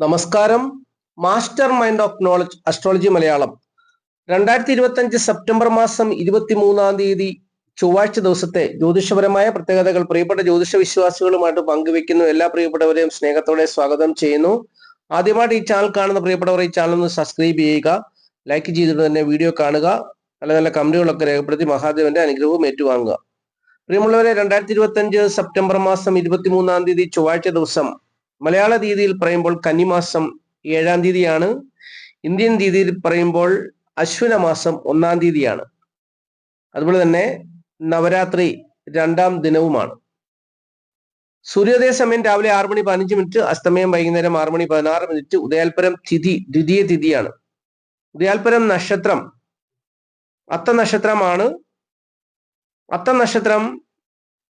നമസ്കാരം. Master mind of knowledge astrology Malayalam. രണ്ടായിരത്തി ഇരുപത്തി അഞ്ച് സെപ്റ്റംബർ മാസം ഇരുപത്തി മൂന്നാം തീയതി ചൊവ്വാഴ്ച ദിവസത്തെ ജ്യോതിഷപരമായ പ്രത്യേകതകൾ പ്രിയപ്പെട്ട ജ്യോതിഷ വിശ്വാസികളുമായിട്ട് പങ്കുവെക്കുന്നു എല്ലാ പ്രിയപ്പെട്ടവരെയും സ്നേഹത്തോടെ സ്വാഗതം ചെയ്യുന്നു. ആദ്യമായിട്ട് ഈ ചാനൽ കാണുന്ന പ്രിയപ്പെട്ടവർ ഈ ചാനൽ ഒന്ന് സബ്സ്ക്രൈബ് ചെയ്യുക ലൈക്ക് ചെയ്തിട്ട് തന്നെ വീഡിയോ കാണുക നല്ല നല്ല കമന്റുകളൊക്കെ രേഖപ്പെടുത്തി മഹാദേവന്റെ അനുഗ്രഹവും ഏറ്റുവാങ്ങുക. പ്രിയമുള്ളവരെ രണ്ടായിരത്തി ഇരുപത്തി അഞ്ച് സെപ്റ്റംബർ മാസം ഇരുപത്തി മൂന്നാം തീയതി ചൊവ്വാഴ്ച ദിവസം മലയാള രീതിയിൽ പറയുമ്പോൾ കന്നിമാസം ഏഴാം തീയതിയാണ്. ഇന്ത്യൻ രീതിയിൽ പറയുമ്പോൾ അശ്വിന മാസം ഒന്നാം തീയതിയാണ്. അതുപോലെ തന്നെ നവരാത്രി രണ്ടാം ദിനവുമാണ്. സൂര്യോദയ സമയം രാവിലെ ആറ് മണി പതിനഞ്ച് മിനിറ്റ് അസ്തമയം വൈകുന്നേരം ആറ് മണി പതിനാറ് മിനിറ്റ് ഉദയാൽപരം തിഥി ദ്വിതീയ തിഥിയാണ്. ഉദയാൽപരം നക്ഷത്രം അത്ത നക്ഷത്രമാണ്. അത്ത നക്ഷത്രം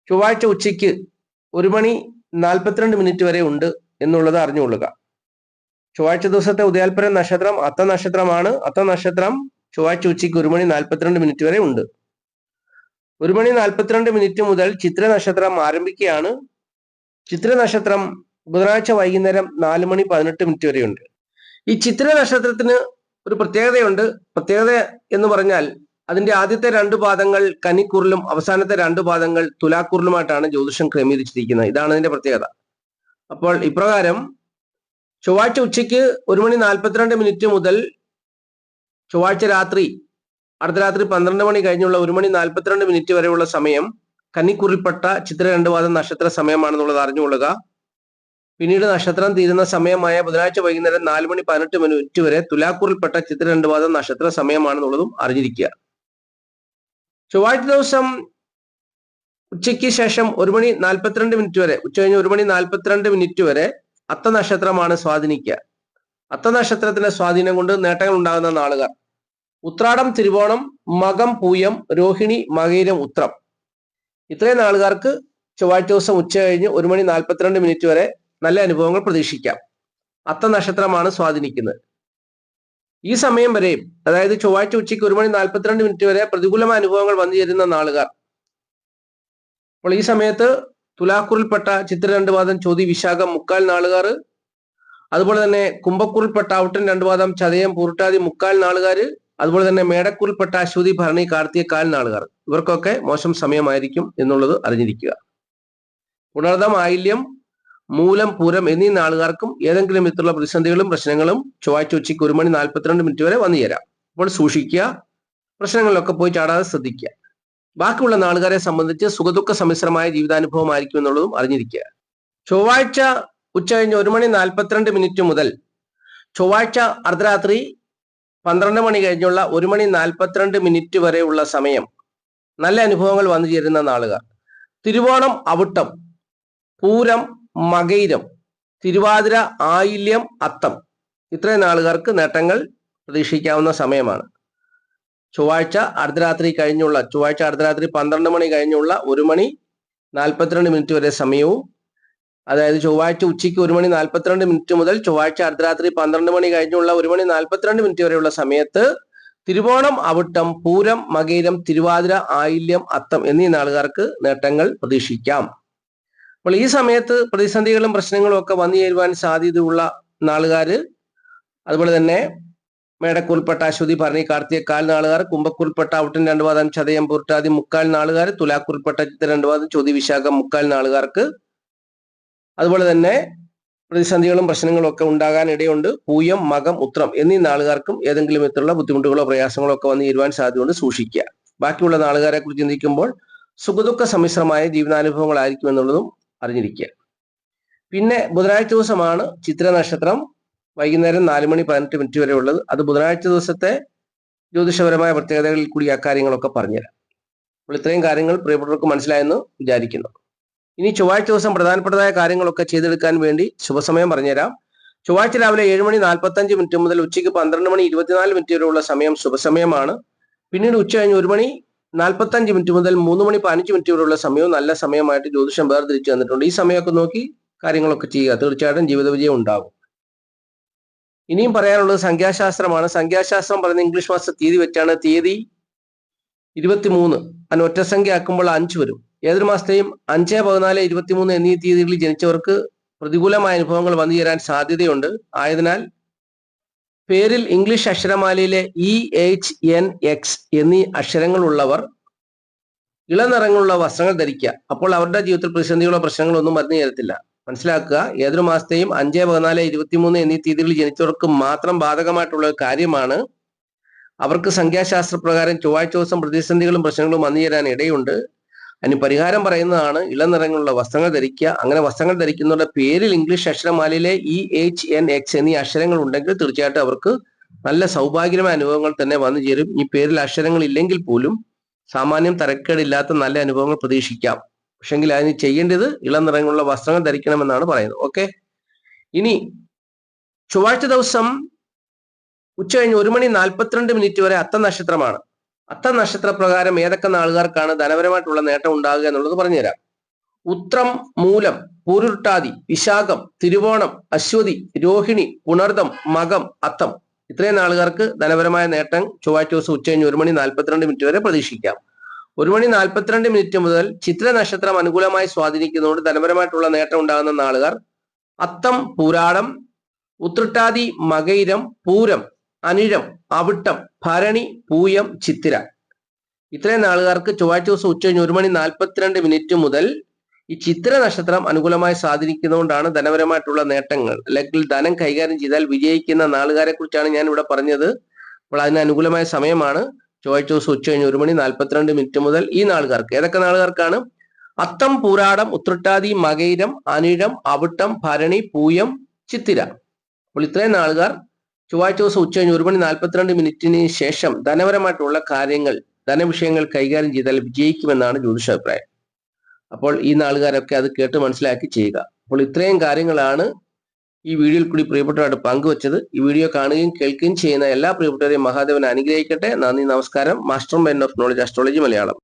ചൊവ്വാഴ്ച ഉച്ചയ്ക്ക് ഒരു മണി നാൽപ്പത്തിരണ്ട് മിനിറ്റ് വരെ ഉണ്ട് എന്നുള്ളത് അറിഞ്ഞുകൊള്ളുക. ചൊവ്വാഴ്ച ദിവസത്തെ ഉദയാൽപരം നക്ഷത്രം അത്ത നക്ഷത്രമാണ്. അത്ത നക്ഷത്രം ചൊവ്വാഴ്ച ഉച്ചയ്ക്ക് ഒരു മണി നാൽപ്പത്തിരണ്ട് മിനിറ്റ് വരെ ഉണ്ട്. ഒരു മണി നാൽപ്പത്തിരണ്ട് മിനിറ്റ് മുതൽ ചിത്ര നക്ഷത്രം ആരംഭിക്കുകയാണ്. ചിത്ര നക്ഷത്രം ബുധനാഴ്ച വൈകുന്നേരം നാല് മണി പതിനെട്ട് മിനിറ്റ് വരെയുണ്ട്. ഈ ചിത്ര നക്ഷത്രത്തിന് ഒരു പ്രത്യേകതയുണ്ട്. പ്രത്യേകത എന്ന് പറഞ്ഞാൽ അതിന്റെ ആദ്യത്തെ രണ്ട് പാദങ്ങൾ കനിക്കുറിലും അവസാനത്തെ രണ്ട് പാദങ്ങൾ തുലാക്കുറിലുമായിട്ടാണ് ജ്യോതിഷം ക്രമീകരിച്ചിരിക്കുന്നത്. ഇതാണ് അതിന്റെ പ്രത്യേകത. അപ്പോൾ ഇപ്രകാരം ചൊവ്വാഴ്ച ഉച്ചയ്ക്ക് ഒരു മണി നാൽപ്പത്തിരണ്ട് മിനിറ്റ് മുതൽ ചൊവ്വാഴ്ച രാത്രി അർദ്ധരാത്രി പന്ത്രണ്ട് മണി കഴിഞ്ഞുള്ള ഒരു മണി നാൽപ്പത്തിരണ്ട് മിനിറ്റ് വരെയുള്ള സമയം കന്നിക്കുറിൽപ്പെട്ട ചിത്ര രണ്ടുപാദ പാദം നക്ഷത്ര സമയമാണെന്നുള്ളത് അറിഞ്ഞുകൊള്ളുക. പിന്നീട് നക്ഷത്രം തീരുന്ന സമയമായ ബുധനാഴ്ച വൈകുന്നേരം നാല് മണി പതിനെട്ട് മിനിറ്റ് വരെ തുലാക്കുറിൽപ്പെട്ട ചിത്ര രണ്ടുപാദ പാദം നക്ഷത്ര സമയമാണെന്നുള്ളതും അറിഞ്ഞിരിക്കുക. ചൊവ്വാഴ്ച ദിവസം ഉച്ചയ്ക്ക് ശേഷം ഒരു മണി നാൽപ്പത്തിരണ്ട് മിനിറ്റ് വരെ ഉച്ച കഴിഞ്ഞ് ഒരു മണി നാൽപ്പത്തിരണ്ട് മിനിറ്റ് വരെ അത്ത നക്ഷത്രമാണ് സ്വാധീനിക്കുക. അത്ത നക്ഷത്രത്തിന്റെ സ്വാധീനം കൊണ്ട് നേട്ടങ്ങൾ ഉണ്ടാകുന്ന നാളുകാർ ഉത്രാടം തിരുവോണം മകം പൂയം രോഹിണി മകയിരം ഉത്രം. ഇത്രയും നാളുകാർക്ക് ചൊവ്വാഴ്ച ദിവസം ഉച്ച കഴിഞ്ഞ് ഒരു മണി നാൽപ്പത്തിരണ്ട് മിനിറ്റ് വരെ നല്ല അനുഭവങ്ങൾ പ്രതീക്ഷിക്കാം. അത്ത നക്ഷത്രമാണ് സ്വാധീനിക്കുന്നത്. ഈ സമയം വരെ അതായത് ചൊവ്വാഴ്ച ഉച്ചയ്ക്ക് ഒരു മണി നാൽപ്പത്തിരണ്ട് മിനിറ്റ് വരെ പ്രതികൂല അനുഭവങ്ങൾ വന്നു ചേരുന്ന നാളുകാർ. അപ്പോൾ ഈ സമയത്ത് തുലാക്കുറിൽപ്പെട്ട ചിത്ര രണ്ട് പാദം ചോതി വിശാഖം മുക്കാൽ നാളുകാർ അതുപോലെ തന്നെ കുംഭക്കുറിൽപ്പെട്ട ഔട്ടൻ രണ്ട് വാദം ചതയം പൂർട്ടാതി മുക്കാൽ നാളുകാർ അതുപോലെ തന്നെ മേടക്കുറിൽപ്പെട്ട അശ്വതി ഭരണി കാർത്തിക കാൽ നാളുകാർ. ഇവർക്കൊക്കെ മോശം സമയമായിരിക്കും എന്നുള്ളത് അറിഞ്ഞിരിക്കുക. പുണർദം ആയില്യം മൂലം പൂരം എന്നീ നാളുകാർക്കും ഏതെങ്കിലും വിധത്തിലുള്ള പ്രതിസന്ധികളും പ്രശ്നങ്ങളും ചൊവ്വാഴ്ച ഉച്ചയ്ക്ക് ഒരു മണി നാൽപ്പത്തിരണ്ട് മിനിറ്റ് വരെ വന്നു ചേരാം. അപ്പോൾ സൂക്ഷിക്കുക പ്രശ്നങ്ങളിലൊക്കെ പോയി ചാടാതെ ശ്രദ്ധിക്കുക. ബാക്കിയുള്ള നാളുകാരെ സംബന്ധിച്ച് സുഖദുഃഖ സമ്മിശ്രമായ ജീവിതാനുഭവമായിരിക്കും എന്നുള്ളതും അറിഞ്ഞിരിക്കുക. ചൊവ്വാഴ്ച ഉച്ച കഴിഞ്ഞ് ഒരു മണി നാൽപ്പത്തിരണ്ട് മിനിറ്റ് മുതൽ ചൊവ്വാഴ്ച അർദ്ധരാത്രി പന്ത്രണ്ട് മണി കഴിഞ്ഞുള്ള ഒരു മണി നാൽപ്പത്തിരണ്ട് മിനിറ്റ് വരെയുള്ള സമയം നല്ല അനുഭവങ്ങൾ വന്നു ചേരുന്ന നാളുകാർ. തിരുവോണം അവിട്ടം പൂരം മകയിരം. തിരുവാതിര ആയില്യം അത്തം. ഇത്രയും നാളുകാർക്ക് നേട്ടങ്ങൾ പ്രതീക്ഷിക്കാവുന്ന സമയമാണ്. ചൊവ്വാഴ്ച അർദ്ധരാത്രി കഴിഞ്ഞുള്ള ചൊവ്വാഴ്ച അർദ്ധരാത്രി പന്ത്രണ്ട് മണി കഴിഞ്ഞുള്ള ഒരു മണി നാൽപ്പത്തിരണ്ട് മിനിറ്റ് വരെ സമയവും അതായത് ചൊവ്വാഴ്ച ഉച്ചയ്ക്ക് ഒരു മണി നാൽപ്പത്തിരണ്ട് മിനിറ്റ് മുതൽ ചൊവ്വാഴ്ച അർദ്ധരാത്രി പന്ത്രണ്ട് മണി കഴിഞ്ഞുള്ള ഒരു മണി നാൽപ്പത്തിരണ്ട് മിനിറ്റ് വരെയുള്ള സമയത്ത് തിരുവോണം അവിട്ടം പൂരം മകയിരം തിരുവാതിര ആയില്യം അത്തം എന്നീ നാളുകാർക്ക് നേട്ടങ്ങൾ പ്രതീക്ഷിക്കാം. അപ്പോൾ ഈ സമയത്ത് പ്രതിസന്ധികളും പ്രശ്നങ്ങളും ഒക്കെ വന്നു ചേരുവാൻ സാധ്യതയുള്ള നാളുകാർ അതുപോലെ തന്നെ മേടക്കുൾപ്പെട്ട അശ്വതി ഭരണി കാർത്തിയ കാൽ നാളുകാർ കുംഭക്കുൾപ്പെട്ട ഔട്ടൻ രണ്ടു പാദം ചതയം പൂർട്ടാതി മുക്കാൽ നാളുകാർ തുലാക്കുൾപ്പെട്ട ചിത്ര രണ്ടു പാദം ചോതി വിശാഖം മുക്കാൽ നാളുകാർക്ക്. അതുപോലെ തന്നെ പ്രതിസന്ധികളും പ്രശ്നങ്ങളും ഒക്കെ ഉണ്ടാകാൻ ഇടയുണ്ട്. പൂയം മകം ഉത്രം എന്നീ നാളുകാർക്കും ഏതെങ്കിലും വിധത്തിലുള്ള ബുദ്ധിമുട്ടുകളോ പ്രയാസങ്ങളോ ഒക്കെ വന്ന് ഇരുവാൻ സാധ്യതയുണ്ട് സൂക്ഷിക്കുക. ബാക്കിയുള്ള നാളുകാരെ കുറിച്ച് ചിന്തിക്കുമ്പോൾ സുഖദുഃഖ സമ്മിശ്രമായ ജീവിതാനുഭവങ്ങളായിരിക്കും എന്നുള്ളതും അറിഞ്ഞിരിക്കുക. പിന്നെ ബുധനാഴ്ച ദിവസമാണ് ചിത്ര നക്ഷത്രം വൈകുന്നേരം നാല് മണി പതിനെട്ട് മിനിറ്റ് വരെ ഉള്ളത്. അത് ബുധനാഴ്ച ദിവസത്തെ ജ്യോതിഷപരമായ പ്രത്യേകതകളിൽ കൂടി ആ കാര്യങ്ങളൊക്കെ പറഞ്ഞുതരാം. അപ്പോൾ ഇത്രയും കാര്യങ്ങൾ പ്രിയപ്പെട്ടവർക്ക് മനസ്സിലായെന്ന് വിചാരിക്കുന്നു. ഇനി ചൊവ്വാഴ്ച ദിവസം പ്രധാനപ്പെട്ടതായ കാര്യങ്ങളൊക്കെ ചെയ്തെടുക്കാൻ വേണ്ടി ശുഭസമയം പറഞ്ഞുതരാം. ചൊവ്വാഴ്ച രാവിലെ ഏഴ് മണി നാൽപ്പത്തഞ്ച് മിനിറ്റ് മുതൽ ഉച്ചയ്ക്ക് പന്ത്രണ്ട് മണി ഇരുപത്തിനാല് മിനിറ്റ് വരെയുള്ള സമയം ശുഭസമയമാണ്. പിന്നീട് ഉച്ച കഴിഞ്ഞ് ഒരു മണി നാൽപ്പത്തഞ്ച് മിനിറ്റ് മുതൽ മൂന്ന് മണി പതിനഞ്ച് മിനിറ്റ് വരെയുള്ള സമയവും നല്ല സമയമായിട്ട് ജ്യോതിഷം വേർതിരിച്ചു തന്നിട്ടുണ്ട് ഈ സമയമൊക്കെ നോക്കി കാര്യങ്ങളൊക്കെ ചെയ്യുക. തീർച്ചയായിട്ടും ജീവിത വിജയം ഉണ്ടാകും ഇനിയും പറയാനുള്ളത് സംഖ്യാശാസ്ത്രമാണ്. സംഖ്യാശാസ്ത്രം പറയുന്ന ഇംഗ്ലീഷ് മാസ തീയതി വെച്ചാണ് തീയതി ഇരുപത്തിമൂന്ന്. അതിന് ഒറ്റ സംഖ്യ ആക്കുമ്പോൾ അഞ്ച് വരും. ഏതൊരു മാസത്തെയും അഞ്ച് പതിനാല് ഇരുപത്തിമൂന്ന് എന്നീ തീയതികളിൽ ജനിച്ചവർക്ക് പ്രതികൂലമായ അനുഭവങ്ങൾ വന്നു ചേരാൻ സാധ്യതയുണ്ട്. ആയതിനാൽ പേരിൽ ഇംഗ്ലീഷ് അക്ഷരമാലയിലെ ഇ എച്ച് എൻ എക്സ് എന്നീ അക്ഷരങ്ങളുള്ളവർ ഇളനിറങ്ങളുള്ള വസ്ത്രങ്ങൾ ധരിക്കുക. അപ്പോൾ അവരുടെ ജീവിതത്തിൽ പ്രതിസന്ധികളോ പ്രശ്നങ്ങളോ ഒന്നും വന്നു ചേരത്തില്ല മനസ്സിലാക്കുക ഏതൊരു മാസത്തെയും അഞ്ച് പതിനാല് ഇരുപത്തിമൂന്ന് എന്നീ തീയതികളിൽ ജനിച്ചവർക്ക് മാത്രം ബാധകമായിട്ടുള്ള ഒരു കാര്യമാണ്. അവർക്ക് സംഖ്യാശാസ്ത്ര പ്രകാരം ചൊവ്വാഴ്ച ദിവസം പ്രതിസന്ധികളും പ്രശ്നങ്ങളും വന്നു ചേരാൻ ഇടയുണ്ട്. അതിന് പരിഹാരം പറയുന്നതാണ് ഇളനിറങ്ങളുള്ള വസ്ത്രങ്ങൾ ധരിക്കുക. അങ്ങനെ വസ്ത്രങ്ങൾ ധരിക്കുന്നവരുടെ പേരിൽ ഇംഗ്ലീഷ് അക്ഷരമാലയിലെ ഇ എച്ച് എൻ എക്സ് എന്നീ അക്ഷരങ്ങൾ ഉണ്ടെങ്കിൽ തീർച്ചയായിട്ടും അവർക്ക് നല്ല സൗഭാഗ്യമായ അനുഭവങ്ങൾ തന്നെ വന്നു ചേരും. ഈ പേരിൽ അക്ഷരങ്ങൾ ഇല്ലെങ്കിൽ പോലും സാമാന്യം തരക്കേടില്ലാത്ത നല്ല അനുഭവങ്ങൾ പ്രതീക്ഷിക്കാം. പക്ഷെങ്കിൽ അതിന് ചെയ്യേണ്ടത് ഇളം നിറങ്ങളുള്ള വസ്ത്രങ്ങൾ ധരിക്കണമെന്നാണ് പറയുന്നത്. ഓക്കെ ഇനി ചൊവ്വാഴ്ച ദിവസം ഉച്ച കഴിഞ്ഞ് ഒരു മണി നാൽപ്പത്തിരണ്ട് മിനിറ്റ് വരെ അത്ത നക്ഷത്രമാണ് അത്ത നക്ഷത്ര പ്രകാരം ഏതൊക്കെ നാളുകാർക്കാണ് ധനപരമായിട്ടുള്ള നേട്ടം ഉണ്ടാകുക എന്നുള്ളത് പറഞ്ഞുതരാം. ഉത്രം മൂലം പൂരുട്ടാതി വിശാഖം തിരുവോണം അശ്വതി രോഹിണി പുണർദം മകം അത്തം. ഇത്രയും നാളുകാർക്ക് ധനപരമായ നേട്ടം ചൊവ്വാഴ്ച ദിവസം ഉച്ച കഴിഞ്ഞ് ഒരു മണി നാൽപ്പത്തിരണ്ട് മിനിറ്റ് വരെ പ്രതീക്ഷിക്കാം. ഒരു മണി നാൽപ്പത്തിരണ്ട് മിനിറ്റ് മുതൽ ചിത്ര നക്ഷത്രം അനുകൂലമായി സ്വാധീനിക്കുന്നതുകൊണ്ട് ധനപരമായിട്ടുള്ള നേട്ടം ഉണ്ടാകുന്ന നാളുകാർ അത്തം പൂരാടം ഉത്രട്ടാതി മകയിരം പൂരം അനിഴം അവിട്ടം ഭരണി പൂയം ചിത്തിര. ഇത്രയും നാളുകാർക്ക് ചൊവ്വാഴ്ച ദിവസം ഉച്ച കഴിഞ്ഞ് ഒരു മണി നാൽപ്പത്തിരണ്ട് മിനിറ്റ് മുതൽ ഈ ചിത്ര നക്ഷത്രം അനുകൂലമായി സ്വാധീനിക്കുന്നതുകൊണ്ടാണ് ധനപരമായിട്ടുള്ള നേട്ടങ്ങൾ. അല്ലെങ്കിൽ ധനം കൈകാര്യം ചെയ്താൽ വിജയിക്കുന്ന നാളുകാരെ കുറിച്ചാണ് ഞാൻ ഇവിടെ പറഞ്ഞത്. അപ്പോൾ അതിന് അനുകൂലമായ സമയമാണ് ചൊവ്വാഴ്ച ദിവസം ഉച്ച കഴിഞ്ഞ് ഒരു മണി നാൽപ്പത്തിരണ്ട് മിനിറ്റ് മുതൽ ഈ നാളുകാർക്ക്. ഏതൊക്കെ നാളുകാർക്കാണ്? അത്തം പൂരാടം ഉത്രട്ടാതി മകയിരം അനിഴം അവിട്ടം ഭരണി പൂയം ചിത്തിര. അപ്പോൾ ഇത്രയും നാളുകാർ ചൊവ്വാഴ്ച ദിവസം ഉച്ച കഴിഞ്ഞ് ഒരു മണി നാൽപ്പത്തിരണ്ട് മിനിറ്റിന് ശേഷം ധനപരമായിട്ടുള്ള കാര്യങ്ങൾ ധനവിഷയങ്ങൾ കൈകാര്യം ചെയ്താൽ വിജയിക്കുമെന്നാണ് ജ്യോതിഷ അഭിപ്രായം. അപ്പോൾ ഈ നാളുകാരൊക്കെ അത് കേട്ട് മനസ്സിലാക്കി ചെയ്യുക. അപ്പോൾ ഇത്രയും കാര്യങ്ങളാണ് ഈ വീഡിയോയിൽ കൂടി പ്രിയപ്പെട്ടവരായിട്ട് പങ്കുവച്ചത്. ഈ വീഡിയോ കാണുകയും കേൾക്കുകയും ചെയ്യുന്ന എല്ലാ പ്രിയപ്പെട്ടവരെയും മഹാദേവൻ അനുഗ്രഹിക്കട്ടെ. നന്ദി നമസ്കാരം. Master mind of knowledge astrology Malayalam.